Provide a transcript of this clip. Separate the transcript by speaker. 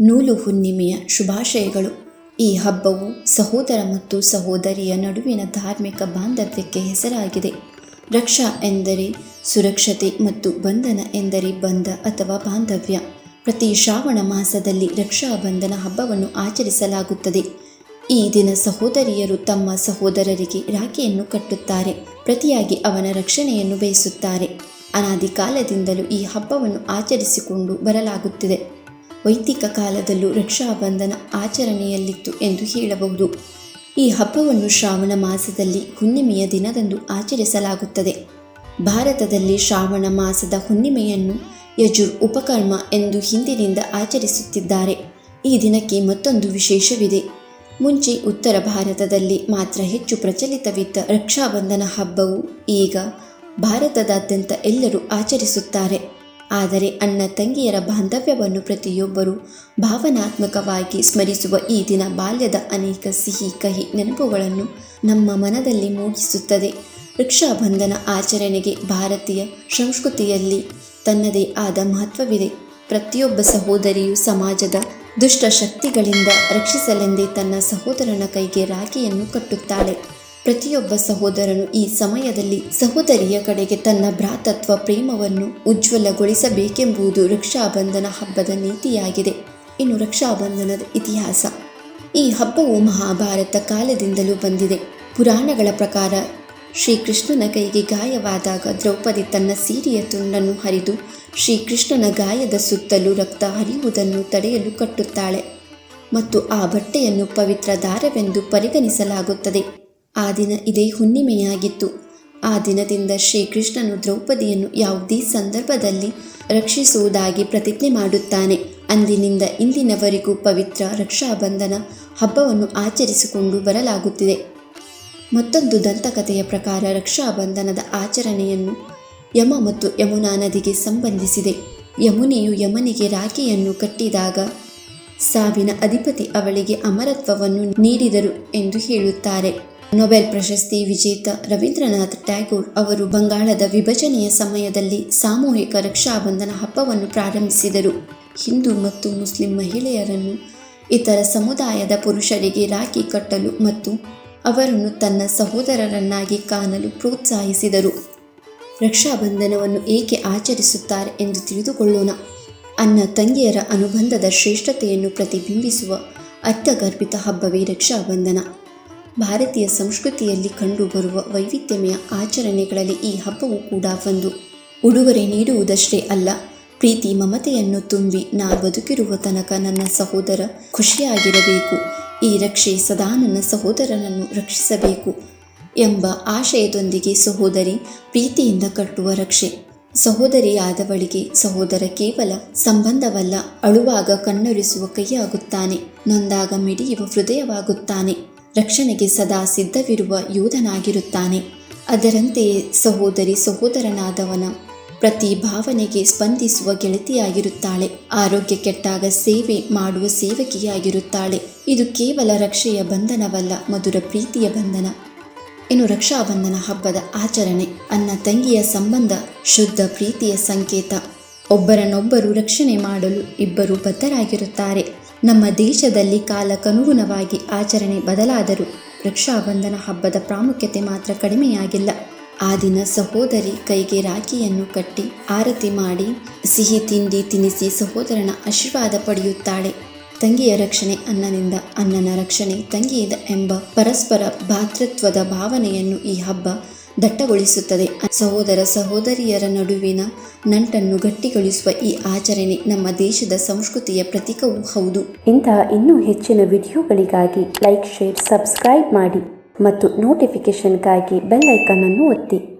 Speaker 1: ನೂಲು ಹುಣ್ಣಿಮೆಯ ಶುಭಾಶಯಗಳು. ಈ ಹಬ್ಬವು ಸಹೋದರ ಮತ್ತು ಸಹೋದರಿಯ ನಡುವಿನ ಧಾರ್ಮಿಕ ಬಾಂಧವ್ಯಕ್ಕೆ ಹೆಸರಾಗಿದೆ. ರಕ್ಷಾ ಎಂದರೆ ಸುರಕ್ಷತೆ ಮತ್ತು ಬಂಧನ ಎಂದರೆ ಬಂಧ ಅಥವಾ ಬಾಂಧವ್ಯ. ಪ್ರತಿ ಶ್ರಾವಣ ಮಾಸದಲ್ಲಿ ರಕ್ಷಾ ಬಂಧನ ಹಬ್ಬವನ್ನು ಆಚರಿಸಲಾಗುತ್ತದೆ. ಈ ದಿನ ಸಹೋದರಿಯರು ತಮ್ಮ ಸಹೋದರರಿಗೆ ರಾಖಿಯನ್ನು ಕಟ್ಟುತ್ತಾರೆ. ಪ್ರತಿಯಾಗಿ ಅವನ ರಕ್ಷಣೆಯನ್ನು ಬಯಸುತ್ತಾರೆ. ಅನಾದಿ ಕಾಲದಿಂದಲೂ ಈ ಹಬ್ಬವನ್ನು ಆಚರಿಸಿಕೊಂಡು ಬರಲಾಗುತ್ತಿದೆ. ವೈದಿಕ ಕಾಲದಲ್ಲೂ ರಕ್ಷಾಬಂಧನ ಆಚರಣೆಯಲ್ಲಿತ್ತು ಎಂದು ಹೇಳಬಹುದು. ಈ ಹಬ್ಬವನ್ನು ಶ್ರಾವಣ ಮಾಸದಲ್ಲಿ ಹುಣ್ಣಿಮೆಯ ದಿನದಂದು ಆಚರಿಸಲಾಗುತ್ತದೆ. ಭಾರತದಲ್ಲಿ ಶ್ರಾವಣ ಮಾಸದ ಹುಣ್ಣಿಮೆಯನ್ನು ಯಜುರ್ ಉಪಕರ್ಮ ಎಂದು ಹಿಂದಿನಿಂದ ಆಚರಿಸುತ್ತಿದ್ದಾರೆ. ಈ ದಿನಕ್ಕೆ ಮತ್ತೊಂದು ವಿಶೇಷವಿದೆ. ಮುಂಚೆ ಉತ್ತರ ಭಾರತದಲ್ಲಿ ಮಾತ್ರ ಹೆಚ್ಚು ಪ್ರಚಲಿತವಿದ್ದ ರಕ್ಷಾಬಂಧನ ಹಬ್ಬವು ಈಗ ಭಾರತದಾದ್ಯಂತ ಎಲ್ಲರೂ ಆಚರಿಸುತ್ತಾರೆ. ಆದರೆ ಅಣ್ಣ ತಂಗಿಯರ ಬಾಂಧವ್ಯವನ್ನು ಪ್ರತಿಯೊಬ್ಬರೂ ಭಾವನಾತ್ಮಕವಾಗಿ ಸ್ಮರಿಸುವ ಈ ದಿನ ಬಾಲ್ಯದ ಅನೇಕ ಸಿಹಿ, ಕಹಿ ನೆನಪುಗಳನ್ನು ನಮ್ಮ ಮನದಲ್ಲಿ ಮೂಡಿಸುತ್ತದೆ ರಕ್ಷಾಬಂಧನ ಆಚರಣೆಗೆ ಭಾರತೀಯ ಸಂಸ್ಕೃತಿಯಲ್ಲಿ ತನ್ನದೇ ಆದ ಮಹತ್ವವಿದೆ. ಪ್ರತಿಯೊಬ್ಬ ಸಹೋದರಿಯು ಸಮಾಜದ ದುಷ್ಟ ಶಕ್ತಿಗಳಿಂದ ರಕ್ಷಿಸಲೆಂದೇ ತನ್ನ ಸಹೋದರನ ಕೈಗೆ ರಾಖಿಯನ್ನು ಕಟ್ಟುತ್ತಾಳೆ. ಪ್ರತಿಯೊಬ್ಬ ಸಹೋದರನು ಈ ಸಮಯದಲ್ಲಿ ಸಹೋದರಿಯ ಕಡೆಗೆ ತನ್ನ ಭ್ರಾತತ್ವ ಪ್ರೇಮವನ್ನು ಉಜ್ವಲಗೊಳಿಸಬೇಕೆಂಬುದು ರಕ್ಷಾಬಂಧನ ಹಬ್ಬದ ನೀತಿಯಾಗಿದೆ. ಇನ್ನು ರಕ್ಷಾಬಂಧನದ ಇತಿಹಾಸ. ಈ ಹಬ್ಬವು ಮಹಾಭಾರತ ಕಾಲದಿಂದಲೂ ಬಂದಿದೆ. ಪುರಾಣಗಳ ಪ್ರಕಾರ ಶ್ರೀಕೃಷ್ಣನ ಕೈಗೆ ಗಾಯವಾದಾಗ ದ್ರೌಪದಿ ತನ್ನ ಸೀರೆಯ ತುಂಡನ್ನು ಹರಿದು ಶ್ರೀಕೃಷ್ಣನ ಗಾಯದ ಸುತ್ತಲೂ ರಕ್ತ ಹರಿಯುವುದನ್ನು ತಡೆಯಲು ಕಟ್ಟುತ್ತಾಳೆ. ಮತ್ತು ಆ ಬಟ್ಟೆಯನ್ನು ಪವಿತ್ರ ದಾರವೆಂದು ಪರಿಗಣಿಸಲಾಗುತ್ತದೆ. ಆ ದಿನ ಇದೇ ಹುಣ್ಣಿಮೆಯಾಗಿತ್ತು. ಆ ದಿನದಿಂದ ಶ್ರೀಕೃಷ್ಣನು ದ್ರೌಪದಿಯನ್ನು ಯಾವುದೇ ಸಂದರ್ಭದಲ್ಲಿ ರಕ್ಷಿಸುವುದಾಗಿ ಪ್ರತಿಜ್ಞೆ ಮಾಡುತ್ತಾನೆ. ಅಂದಿನಿಂದ ಇಂದಿನವರೆಗೂ ಪವಿತ್ರ ರಕ್ಷಾಬಂಧನ ಹಬ್ಬವನ್ನು ಆಚರಿಸಿಕೊಂಡು ಬರಲಾಗುತ್ತಿದೆ. ಮತ್ತೊಂದು ದಂತಕಥೆಯ ಪ್ರಕಾರ ರಕ್ಷಾಬಂಧನದ ಆಚರಣೆಯನ್ನು ಯಮ ಮತ್ತು ಯಮುನಾ ನದಿಗೆ ಸಂಬಂಧಿಸಿದೆ. ಯಮುನೆಯು ಯಮನಿಗೆ ರಾಖಿಯನ್ನು ಕಟ್ಟಿದಾಗ ಸಾವಿನ ಅಧಿಪತಿ ಅವಳಿಗೆ ಅಮರತ್ವವನ್ನು ನೀಡಿದರು ಎಂದು ಹೇಳುತ್ತಾರೆ. ನೊಬೆಲ್ ಪ್ರಶಸ್ತಿ ವಿಜೇತ ರವೀಂದ್ರನಾಥ್ ಟ್ಯಾಗೋರ್ ಅವರು ಬಂಗಾಳದ ವಿಭಜನೆಯ ಸಮಯದಲ್ಲಿ ಸಾಮೂಹಿಕ ರಕ್ಷಾಬಂಧನ ಹಬ್ಬವನ್ನು ಪ್ರಾರಂಭಿಸಿದರು. ಹಿಂದೂ ಮತ್ತು ಮುಸ್ಲಿಂ ಮಹಿಳೆಯರನ್ನು, ಇತರ ಸಮುದಾಯದ ಪುರುಷರಿಗೆ ರಾಖಿ ಕಟ್ಟಲು ಮತ್ತು ಅವರನ್ನು ತನ್ನ ಸಹೋದರರನ್ನಾಗಿ ಕಾಣಲು ಪ್ರೋತ್ಸಾಹಿಸಿದರು. ರಕ್ಷಾಬಂಧನವನ್ನು ಏಕೆ ಆಚರಿಸುತ್ತಾರೆ ಎಂದು ತಿಳಿದುಕೊಳ್ಳೋಣ. ಅನ್ನ ತಂಗಿಯರ ಅನುಬಂಧದ ಶ್ರೇಷ್ಠತೆಯನ್ನು ಪ್ರತಿಬಿಂಬಿಸುವ ಅರ್ಥಗರ್ಭಿತ ಹಬ್ಬವೇ ರಕ್ಷಾಬಂಧನ ಭಾರತೀಯ ಸಂಸ್ಕೃತಿಯಲ್ಲಿ ಕಂಡುಬರುವ ವೈವಿಧ್ಯಮಯ ಆಚರಣೆಗಳಲ್ಲಿ ಈ ಹಬ್ಬವು ಕೂಡ ಒಂದು. ಉಡುಗೊರೆ ನೀಡುವುದಷ್ಟೇ ಅಲ್ಲ, ಪ್ರೀತಿ, ಮಮತೆಯನ್ನು ತುಂಬಿ ನಾ ಬದುಕಿರುವ ತನಕ ನನ್ನ ಸಹೋದರ ಖುಷಿಯಾಗಿರಬೇಕು. ಈ ರಕ್ಷೆ ಸದಾ ನನ್ನ ಸಹೋದರನನ್ನು ರಕ್ಷಿಸಬೇಕು ಎಂಬ ಆಶಯದೊಂದಿಗೆ ಸಹೋದರಿ ಪ್ರೀತಿಯಿಂದ ಕಟ್ಟುವ ರಕ್ಷೆ. ಸಹೋದರಿಯಾದವಳಿಗೆ ಸಹೋದರ ಕೇವಲ ಸಂಬಂಧವಲ್ಲ, ಅಳುವಾಗ ಕಣ್ಣೊರಿಸುವ ಕೈಯಾಗುತ್ತಾನೆ, ನೊಂದಾಗ ಮಿಡಿಯುವ ಹೃದಯವಾಗುತ್ತಾನೆ. ರಕ್ಷಣೆಗೆ ಸದಾ ಸಿದ್ಧವಿರುವ ಯೋಧನಾಗಿರುತ್ತಾನೆ. ಅದರಂತೆಯೇ ಸಹೋದರಿ ಸಹೋದರನಾದವನ ಪ್ರತಿ ಭಾವನೆಗೆ ಸ್ಪಂದಿಸುವ ಗೆಳತಿಯಾಗಿರುತ್ತಾಳೆ. ಆರೋಗ್ಯ ಕೆಟ್ಟಾಗ ಸೇವೆ ಮಾಡುವ ಸೇವಕಿಯಾಗಿರುತ್ತಾಳೆ. ಇದು ಕೇವಲ ರಕ್ಷೆಯ ಬಂಧನವಲ್ಲ, ಮಧುರ ಪ್ರೀತಿಯ ಬಂಧನ. ಇನ್ನು ರಕ್ಷಾಬಂಧನ ಹಬ್ಬದ ಆಚರಣೆ, ಅನ್ನ ತಂಗಿಯ ಸಂಬಂಧ, ಶುದ್ಧ ಪ್ರೀತಿಯ ಸಂಕೇತ. ಒಬ್ಬರನ್ನೊಬ್ಬರು ರಕ್ಷಣೆ ಮಾಡಲು ಇಬ್ಬರು ಬದ್ಧರಾಗಿರುತ್ತಾರೆ. ನಮ್ಮ ದೇಶದಲ್ಲಿ ಕಾಲಕ್ಕನುಗುಣವಾಗಿ ಆಚರಣೆ ಬದಲಾದರೂ ರಕ್ಷಾಬಂಧನ ಹಬ್ಬದ ಪ್ರಾಮುಖ್ಯತೆ ಮಾತ್ರ ಕಡಿಮೆಯಾಗಿಲ್ಲ. ಆ ದಿನ ಸಹೋದರಿ ಕೈಗೆ ರಾಖಿಯನ್ನು ಕಟ್ಟಿ ಆರತಿ ಮಾಡಿ ಸಿಹಿ ತಿಂಡಿ ತಿನಿಸಿ ಸಹೋದರನ ಆಶೀರ್ವಾದ ಪಡೆಯುತ್ತಾಳೆ. ತಂಗಿಯ ರಕ್ಷಣೆ ಅನ್ನನಿಂದ ಅಣ್ಣನ ರಕ್ಷಣೆ ತಂಗಿಯಿಂದ ಎಂಬ ಪರಸ್ಪರ ಭಾತೃತ್ವದ ಭಾವನೆಯನ್ನು ಈ ಹಬ್ಬ ದಟ್ಟಗೊಳಿಸುತ್ತದೆ. ಸಹೋದರ ಸಹೋದರಿಯರ ನಡುವಿನ ನಂಟನ್ನು ಗಟ್ಟಿಗೊಳಿಸುವ ಈ ಆಚರಣೆ ನಮ್ಮ ದೇಶದ ಸಂಸ್ಕೃತಿಯ ಪ್ರತೀಕವೂ ಹೌದು.
Speaker 2: ಇಂತಹ ಇನ್ನೂ ಹೆಚ್ಚಿನ ವಿಡಿಯೋಗಳಿಗಾಗಿ ಲೈಕ್, ಶೇರ್, ಸಬ್ಸ್ಕ್ರೈಬ್ ಮಾಡಿ ಮತ್ತು ನೋಟಿಫಿಕೇಷನ್ಗಾಗಿ ಬೆಲ್ ಐಕನ್ ಅನ್ನು ಒತ್ತಿ.